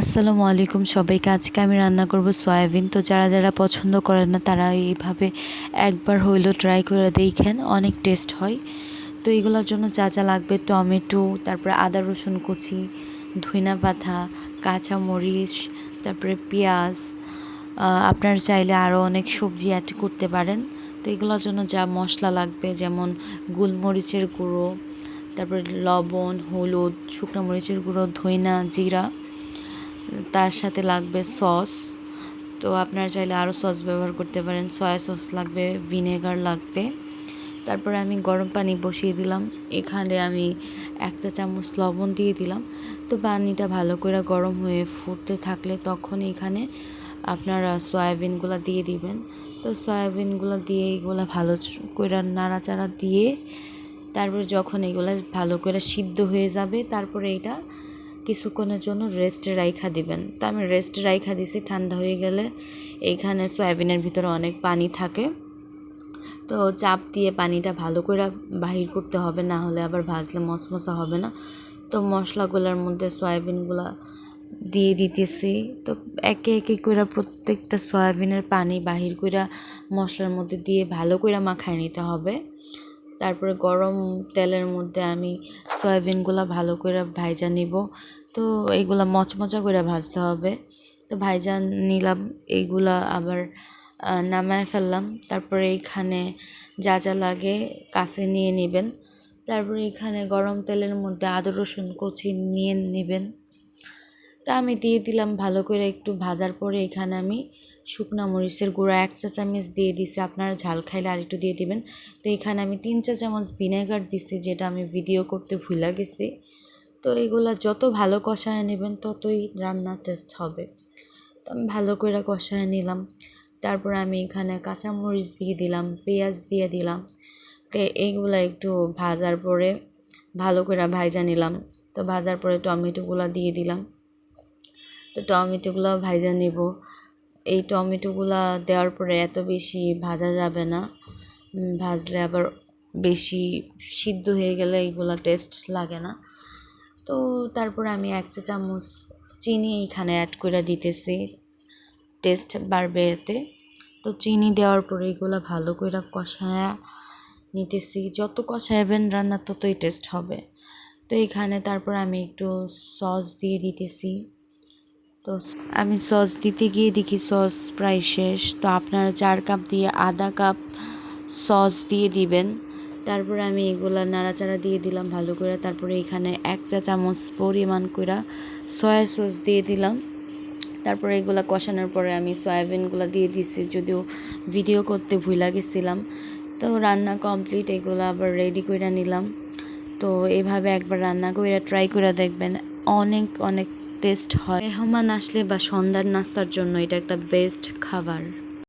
আসসালামু আলাইকুম সবাইকে। আজকে আমি রান্না করব সয়াবিন। তো যারা যারা পছন্দ করেন না, তারা এইভাবে একবার হইল ট্রাই করে দেখেন, অনেক টেস্ট হয়। তো এগুলোর জন্য যা যা লাগবে, টমেটো, তারপরে আদা রসুন কুচি, ধইনা পাতা, কাঁচা মরিচ, তারপরে পেঁয়াজ আপনার চাইলে আরও অনেক সবজি অ্যাড করতে পারেন। তো এগুলোর জন্য যা মশলা লাগবে, যেমন গোলমরিচের গুঁড়ো, তারপরে লবণ, হলুদ, শুকনো মরিচের গুঁড়ো, ধইনা, জিরা। তার সাথে লাগবে সস। তো আপনারা চাইলে আরও সস ব্যবহার করতে পারেন। সয়া সস লাগবে, ভিনেগার লাগবে। তারপরে আমি গরম পানি বসিয়ে দিলাম। এখানে আমি এক চা চামচ লবণ দিয়ে দিলাম। তো পানিটা ভালো করে গরম হয়ে ফুটতে থাকলে তখন এখানে আপনারা সয়াবিনগুলো দিয়ে দিবেন। তো সয়াবিনগুলো দিয়ে এগুলো ভালো করে নাড়াচাড়া দিয়ে তারপর যখন এগুলো ভালো করে সিদ্ধ হয়ে যাবে, তারপরে এটা কিছুক্ষণের জন্য রেস্টে রাইখা দিবেন। তো আমি রেস্টে রাইখা দিছি, ঠান্ডা হয়ে গেলে এইখানে সয়াবিনের ভিতরে অনেক পানি থাকে। তো চাপ দিয়ে পানিটা ভালো করে বাহির করতে হবে, না হলে আবার ভাজলে মশমশা হবে না। তো মশলাগুলোর মধ্যে সয়াবিনগুলো দিয়ে দিতেছি। তো একে একে করে প্রত্যেকটা সয়াবিনের পানি বাহির করে মশলার মধ্যে দিয়ে ভালো করে মাখায় নিতে হবে। তারপরে গরম তেলের মধ্যে আমি সয়াবিনগুলো ভালো করে ভাইজা নিব। তো এইগুলা মচমচা করে ভাজতে হবে। তো ভাইজা নিলাম, এইগুলা আবার নামায় ফেললাম। তারপরে এইখানে যা যা লাগে কাছে নিয়ে নেবেন। তারপরে এখানে গরম তেলের মধ্যে আদা রসুন কচি নিয়ে নেবেন। তা আমি দিয়ে দিলাম ভালো করে একটু ভাজার পরে এখানে আমি শুকনা মরিচের গুঁড়া এক চা চামচ দিয়ে দিছি। আপনারা ঝাল খাইলে আর একটু দিয়ে দিবেন। তো এখানে আমি তিন চা চামচ ভিনেগার দিছি, যেটা আমি ভিডিও করতে ভুলে গেছি। তো এগুলো যত ভালো কষায় নেবেন ততই রান্নার টেস্ট হবে। তো আমি ভালো করে কষায় নিলাম। তারপর আমি এখানে কাঁচামরিচ দিয়ে দিলাম, পেঁয়াজ দিয়ে দিলাম। তো এইগুলো একটু ভাজার পরে ভালো করে ভাজা নিলাম। তো ভাজার পরে টমেটোগুলো দিয়ে দিলাম। তো টমেটোগুলো ভাজা নেব। এই টমেটোগুলো দেওয়ার পরে এত বেশি ভাজা যাবে না। ভাজলে আবার বেশি সিদ্ধ হয়ে গেলে এইগুলো টেস্ট লাগে না। তো তারপর আমি এক চা চামচ চিনি এইখানে অ্যাড করে দিতেছি। টেস্ট বাড়বে এতে। তো চিনি দেওয়ার পরে এগুলো ভালো করে কষায়া নিতেছি। যত কষাইবেন রান্না ততই টেস্ট হবে। তো এখানে তারপর আমি একটু সস দিয়ে দিতেছি। তো আমি সস দিতে গিয়ে দেখি সস প্রায় শেষ। তো আপনারা চার কাপ দিয়ে আধা কাপ সস দিয়ে দিবেন। তারপরে আমি এগুলো নাড়াচাড়া দিয়ে দিলাম ভালো করে। তারপরে এখানে এক চা চামচ পরিমাণ করে সয়া সস দিয়ে দিলাম। তারপরে এগুলো কষানোর পরে আমি সয়াবিনগুলো দিয়ে দিছি, যদিও ভিডিও করতে ভুলা গেছিলাম। তো রান্না কমপ্লিট, এগুলো আবার রেডি করে নিলাম। তো এভাবে একবার রান্না করে ট্রাই করে দেখবেন। অনেক অনেক টেস্ট হয়। মেহমান আসলে বা সন্ধ্যার নাস্তার জন্য এটা একটা বেস্ট খাবার।